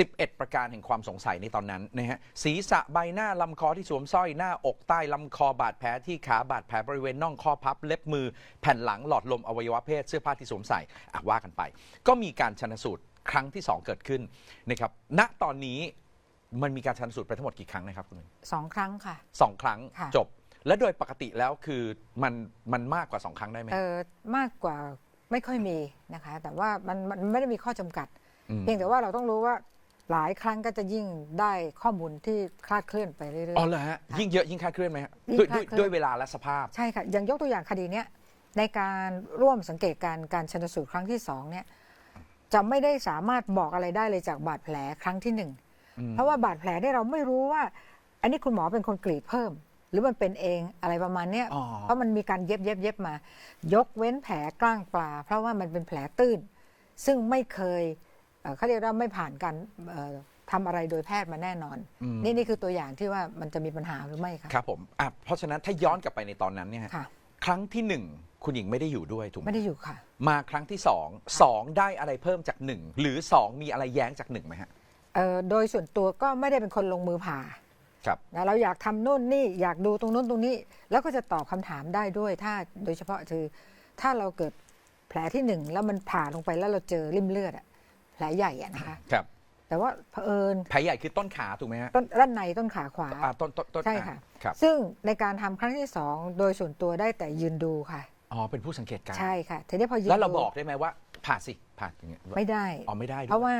11 ประการแห่งความสงสัยในตอนนั้นนะฮะศีรษะใบหน้าลำคอที่สวมสร้อยหน้าอกใต้ลำคอบาดแผลที่ขาบาดแผลบริเวณน่องข้อพับเล็บมือแผ่นหลังหลอดลมอวัยวะเพศเสื้อผ้าที่สวมใส่อะว่ากันไป ก็มีการชันสูตรครั้งที่ 2 เกิดขึ้นนะครับณตอนนี้มันมีการชันสูตรไปทั้งหมดกี่ครั้งนะครับคุณหนึ่งสองครั้งค่ะ สองครั้งค่ะ จบ และโดยปกติแล้วคือมันมันมากกว่าสองครั้งได้ไหมเออมากกว่าไม่ค่อยมีนะคะ แต่ว่ามันมันไม่ได้มีข้อจำกัดอืมเพียงแต่ว่าเราต้องรู้ว่า หลายครั้งก็จะยิ่งได้ข้อมูลที่คลาดเคลื่อนไปเรื่อยอ๋อเหรอฮะยิ่งเยอะยิ่งคลาดเคลื่อนไหมฮะยิ่งด้วยคลาด้วยดเคลื่อน ด้วยเวลาและสภาพๆใช่ค่ะ อย่างยกตัวอย่างคดีเนี้ยในการร่วมสังเกตการณ์การชันสูตรครั้งที่สองเนี่ยจะไม่ได้สามารถบอกอะไรได้เลยจากบาดแผลครั้งที่หนึ่งอืม เพราะว่าบาดแผลเนี่ยเราไม่รู้ว่า อันนี้คุณหมอเป็นคนกรีดเพิ่ม หรือมันเป็นเองอะไรประมาณเนี้ยอ๋อ เพราะมันมีการเย็บเย็บเย็บมา ยกเว้นแผลกล้างปลา เพราะว่ามันเป็นแผลตื้น ซึ่งไม่เคย เอ่อเขาเรียกว่าไม่ผ่านการเอ่อทำอะไรโดยแพทย์มาแน่นอนอืมนี่นี่คือตัวอย่างที่ว่ามันจะมีปัญหาหรือไม่คะครับผมอะเพราะฉะนั้นถ้าย้อนกลับไปในตอนนั้นเนี่ยฮะค่ะครั้งที่หนึ่งคุณหญิงไม่ได้อยู่ด้วยถูกไหมไม่ได้อยู่ค่ะ มาครั้งที่สองสองได้อะไรเพิ่มจากหนึ่งหรือสองมีอะไรแย้งจากหนึ่งไหมฮะเอ่อโดยส่วนตัวก็ไม่ได้เป็นคนลงมือผ่าครับนะเราอยากทำนู่นนี่อยากดูตรงนู้นตรงนี้ แล้วก็จะตอบคำถามได้ด้วย ถ้าโดยเฉพาะคือถ้าเราเกิดแผลที่หนึ่งแล้วมันผ่าลงไปแล้วเราเจอริ่มเลือดอะแผ ลใหญ่อะนะคะครับแต่ว่าเผอิญแผลใหญ่คือต้นขาถูกไหมฮะต้นด้านในต้นขาขวาอ่าต้นต้นต้นใช่ค่ะ อ่าครับซึ่งในการทำครั้งที่สองโดยส่วนตัวได้แต่ยืนดูค่ะ อ๋อเป็นผู้สังเกตการณ์ใช่ค่ะทีนี้พอยืนแล้วเราดูบอกได้ไหมว่า ผ่าสิผ่าอย่างเงี้ยไม่ได้ อ๋อไม่ได้ด้วย เพราะว่า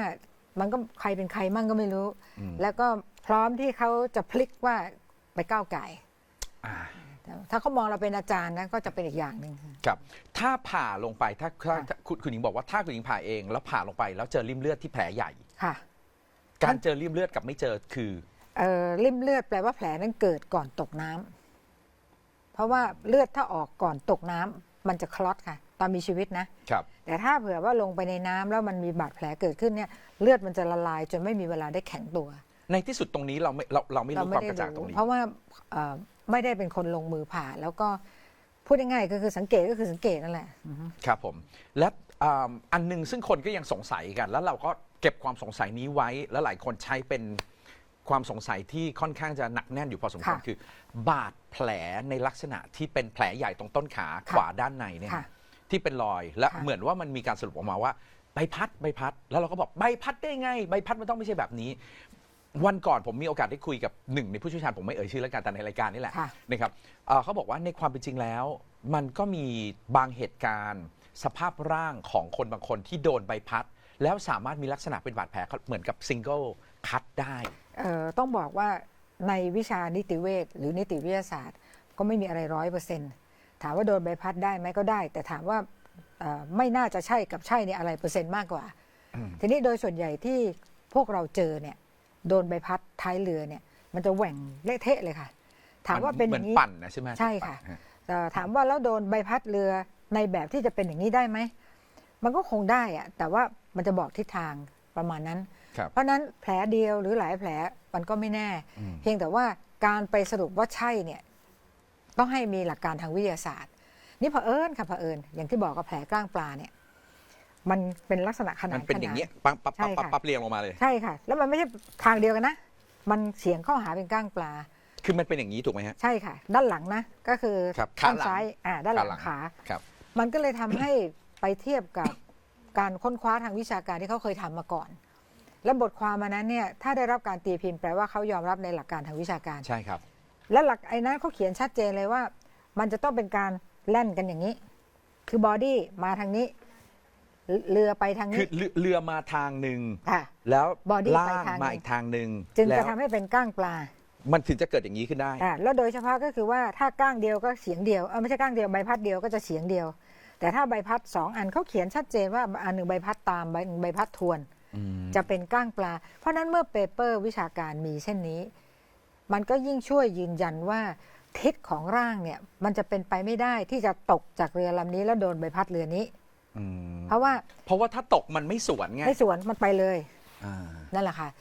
มันก็ใครเป็นใครมั่งก็ไม่รู้ อืม แล้วก็พร้อมที่เขาจะพลิกว่าไปก้าวไก่ อ่า ถ้าเขามองเราเป็นอาจารย์นะก็จะเป็นอีกอย่างหนึ่งค่ะ ครับ ถ้าผ่าลงไปถ้าถ้าค่ะถ้าคุณคุณหญิงบอกว่าถ้าคุณหญิงผ่าเอง แล้วผ่าลงไปแล้วเจอริ่มเลือดที่แผลใหญ่ ค่ะการเจอริ่มเลือดกับไม่เจอคือ เอ่อริ่มเลือดแปลว่าแผลนั้นเกิดก่อนตกน้ำเพราะว่าเลือดถ้าออกก่อนตกน้ำมันจะคลอตค่ะ ตอนมีชีวิตนะ ครับ แต่ถ้าเผื่อว่าลงไปในน้ำแล้วมันมีบาดแผลเกิดขึ้นเนี่ยเลือดมันจะละลายจนไม่มีเวลาได้แข็งตัวในที่สุดตรงนี้เราไม่เราเราไม่รู้ความกระจ่างตรงนี้ เพราะว่าเอ่อ ไม่ได้เป็นคนลงมือผ่า แล้วก็พูดง่ายๆก็คือสังเกตก็คือสังเกตนั่นแหละ ครับผม และอ่าอันหนึงซึ่งคนก็ยังสงสัยกัน แล้วเราก็เก็บความสงสัยนี้ไว้ แล้วหลายคนใช้เป็นความสงสัยที่ค่อนข้างจะหนักแน่นอยู่พอสมควรค่ะ คือ บาดแผลในลักษณะที่เป็นแผลใหญ่ตรงต้นขาค่ะขวาด้านในเนี่ย ค่ะ ที่เป็นรอยและค่ะเหมือนว่ามันมีการสรุปออกมาว่าใบพัดใบพัด แล้วเราก็บอกใบพัดได้ไง ใบพัดมันต้องไม่ใช่แบบนี้ วันก่อนผมมีโอกาสได้คุยกับหนึ่งในผู้เชี่ยวชาญผมไม่เอ่ยชื่อแล้วกันแต่ในรายการนี่แหละค่ะนะครับเอ่อเขาบอกว่าในความเป็นจริงแล้ว มันก็มีบางเหตุการณ์ สภาพร่างของคนบางคนที่โดนใบพัด แล้วสามารถมีลักษณะเป็นบาดแผลเหมือนกับซิงเกิลคัดได้ เอ่อต้องบอกว่าในวิชานิติเวชหรือนิติวิทยาศาสตร์ ก็ไม่มีอะไรร้อยเปอร์เซ็นต์ถามว่าโดนใบพัดได้ไหมก็ได้ แต่ถามว่าเอ่อไม่น่าจะใช่กับใช่เนี่ยอะไรเปอร์เซ็นต์มากกว่าอืมทีนี้โดยส่วนใหญ่ที่พวกเราเจอเนี่ย โดนใบพัดท้ายเรือเนี่ย มันจะแหว่งเละเทะเลยค่ะ ถามว่าเป็นอเหมือนย่างนี้ปั่นนะใช่ไหมใช่ค่ะปั่นฮแต่ถามว่าแล้วโดนใบพัดเรือในแบบที่จะเป็นอย่างนี้ได้ไหมมันก็คงได้อะแต่ว่ามันจะบอกทิศทางประมาณนั้นครับเพราะฉะนั้นแผลเดียวหรือหลายแผลมันก็ไม่แน่อืมเพียงแต่ว่าการไปสรุปว่าใช่เนี่ยต้องให้มีหลักการทางวิทยาศาสตร์ นี่เผอิญค่ะเผอิญอย่างที่บอกกับแผลกล้างปลาเนี่ย มันเป็นลักษณะขนามัดนเป็นอย่างเงี้ยปั๊บปั๊บปั๊บใช่ปั๊บค่ะปั๊บเรียงลงมาเลย ใช่ค่ะ แล้วมันไม่ใช่ทางเดียวกันนะ มันเฉียงเข้าหาเป็นก้างปลา คือมันเป็นอย่างนี้ถูกไหมฮะ ใช่ค่ะ ด้านหลังนะ ก็คือครับขาด้านหลังซ้ายอ่าด้านหลังขาหลังขาครับ มันก็เลยทำให้ไปเทียบกับการค้นคว้าทางวิชาการที่เขาเคยทำมาก่อน และบทความมานั้นเนี่ยถ้าได้รับการตีพิมพ์แปลว่าเขายอมรับในหลักการทางวิชาการใช่ครับ และหลักไอ้นั้นเขาเขียนชัดเจนเลยว่า มันจะต้องเป็นการแล่นกันอย่างนี้ คือบอดี้มาทางนี้ เรือไปทางคืนี้ อเรือเรือมาทางหนึ่งค่ะ แล้ว Body ล่าไปงทางหนึ่ง มาอีกทางหนึ่งจึงแล้จะวทำให้เป็นก้างปลามันถึงจะเกิดอย่างนี้ขึ้นได้ อ่าแล้วโดยเฉพาะก็คือว่าถ้าก้างเดียวก็เสียงเดียวเออไม่ใช่ก้างเดียวใบพัดเดียวก็จะเสียงเดียว แต่ถ้าใบพัดสองอันเขาเขียนชัดเจนว่าอันหนึ่งใบพัดตามใบหนึ่งใบพัดทวน อืม จะเป็นก้างปลา เพราะฉะนั้นเมื่อเปเปอร์วิชาการมีเช่นนี้ มันก็ยิ่งช่วยยืนยันว่าทิศของร่างเนี่ยมันจะเป็นไปไม่ได้ที่จะตกจากเรือลำนี้แล้วโดนใบพัดเรือนี้ อืมเพราะว่าเพราะว่าถ้าตกมันไม่สวนไงไม่สวนมันไปเลย อ่า นั่นแหละค่ะ